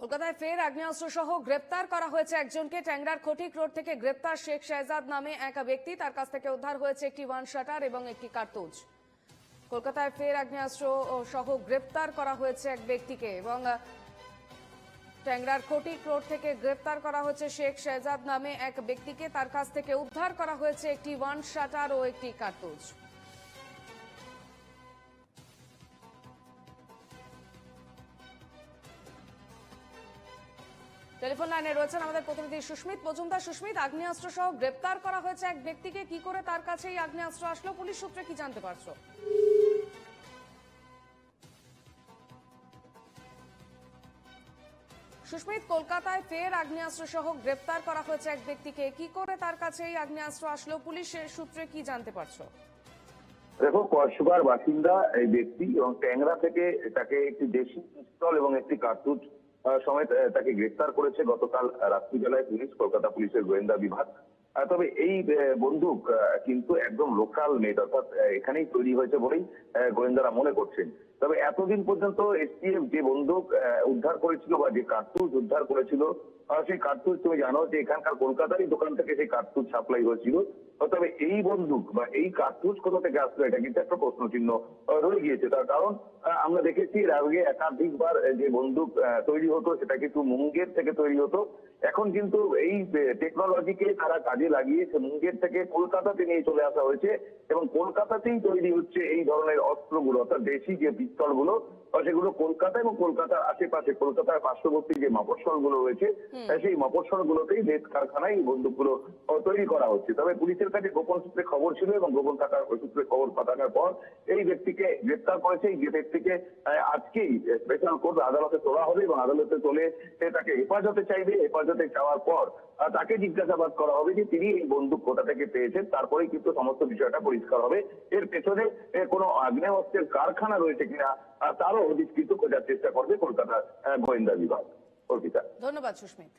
কলকাতায় ফের আগ্নেয়াস্ত্র সহ গ্রেপ্তার করা হয়েছে একজনকে। ট্যাংরার খটিক রোড থেকে গ্রেপ্তার শেখ শাহজাদ নামে এক ব্যক্তি। তার কাছ থেকে উদ্ধার হয়েছে একটি ওয়ান শাটার এবং একটি কার্তুজ। কলকাতায় ফের আগ্নেয়াস্ত্র সহ গ্রেপ্তার করা হয়েছে এক ব্যক্তিকে এবং ট্যাংরার খটিক রোড থেকে গ্রেপ্তার করা হয়েছে শেখ শাহজাদ নামে এক ব্যক্তিকে। তার কাছ থেকে উদ্ধার করা হয়েছে একটি ওয়ান শাটার ও একটি কার্তুজ। টেলিফোন লাইনে রয়েছেন আমাদের প্রতিনিধি সুস্মিত মজুমদার। সুস্মিত, আগ্নেয়াস্ত্র সহ গ্রেপ্তার করা হয়েছে এক ব্যক্তিকে। কি করে তার কাছে এই আগ্নেয়াস্ত্র আসলো? পুলিশ সূত্রে কি জানতে পারছ? সুস্মিত, কলকাতায় ফের আগ্নেয়াস্ত্র সহ গ্রেপ্তার করা হয়েছে এক ব্যক্তিকে। কি করে তার কাছে এই আগ্নেয়াস্ত্র আসলো? পুলিশের সূত্রে কি জানতে পারছ? দেখো কসবার বাসিন্দা এই ব্যক্তি এবং ট্যাংরা থেকে তাকে একটি দেশি পিস্তল এবং একটি কার্তুজ সমেত তাকে গ্রেফতার করেছে গতকাল রাত্রিবেলায় পুলিশ কলকাতা পুলিশের গোয়েন্দা বিভাগ। তবে এই বন্দুক কিন্তু একদম লোকাল মেড অর্থাৎ এখানেই তৈরি হয়েছে বলেই গোয়েন্দারা মনে করছেন। তবে এতদিন পর্যন্ত এসটিএফ যে বন্দুক উদ্ধার করেছিল বা যে কার্তুজ উদ্ধার করেছিল সেই কার্তুজ তুমি জানো যে এখানকার কলকাতারই দোকান থেকে সেই কার্তুজ সাপ্লাই হয়েছিল। তবে এই বন্দুক বা এই কার্তুজ কোথা থেকে আসলো, এটা কিন্তু একটা প্রশ্ন চিহ্ন রয়ে গিয়েছে। তার কারণ আমরা দেখেছি এর আগে একাধিকবার যে বন্দুক তৈরি হতো, সেটা কিন্তু মুঙ্গের থেকে তৈরি হতো। এখন কিন্তু এই টেকনোলজিকে তারা কাজে লাগিয়ে সে মুঙ্গের থেকে কলকাতাতে নিয়ে চলে আসা হয়েছে এবং কলকাতাতেই তৈরি হচ্ছে এই ধরনের অস্ত্রগুলো অর্থাৎ দেশি যে পিস্তলগুলো আহ, সেগুলো কলকাতা এবং কলকাতার আশেপাশে কলকাতার পার্শ্ববর্তী যে মফস্বলগুলো রয়েছে সেই মফস্বল গুলোতেই দেশ কারখানায় এই বন্দুকগুলো তৈরি করা হচ্ছে। তবে পুলিশের কাছে গোপন সূত্রে খবর ছিল এবং গোপন থাকার সূত্রে খবর পাঠানোর পর এই ব্যক্তিকে গ্রেপ্তার করেছে। এই ব্যক্তিকে আজকেই স্পেশাল কোর্ট আদালতে তোলা হবে এবং আদালতে তোলে সে তাকে হেফাজতে চাইবে। হেফাজতে চাওয়ার পর তাকে জিজ্ঞাসাবাদ করা হবে যে তিনি এই বন্দুক কোথা থেকে পেয়েছেন, তারপরেই কিন্তু সমস্ত বিষয়টা পরিষ্কার হবে। এর পেছনে কোনো আগ্নেয়াস্ত্রের কারখানা রয়েছে কিনা তারও তারও কিন্তু খোঁজার চেষ্টা করবে কলকাতার গোয়েন্দা বিভাগ। অর্পিতা। ধন্যবাদ সুস্মিত।